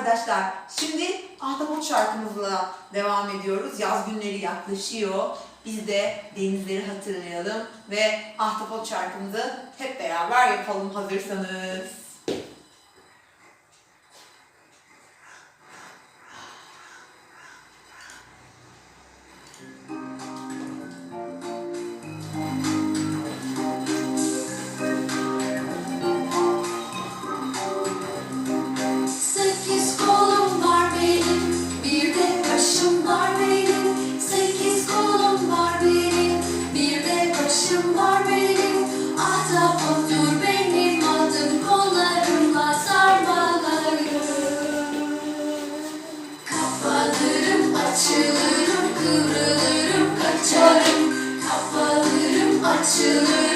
arkadaşlar şimdi Ahtapot şarkımızla devam ediyoruz. Yaz günleri yaklaşıyor. Biz de denizleri hatırlayalım ve Ahtapot şarkımızı hep beraber yapalım hazırsanız. açılırım, kıvrılırım, kaçarım, kapalırım, açılırım.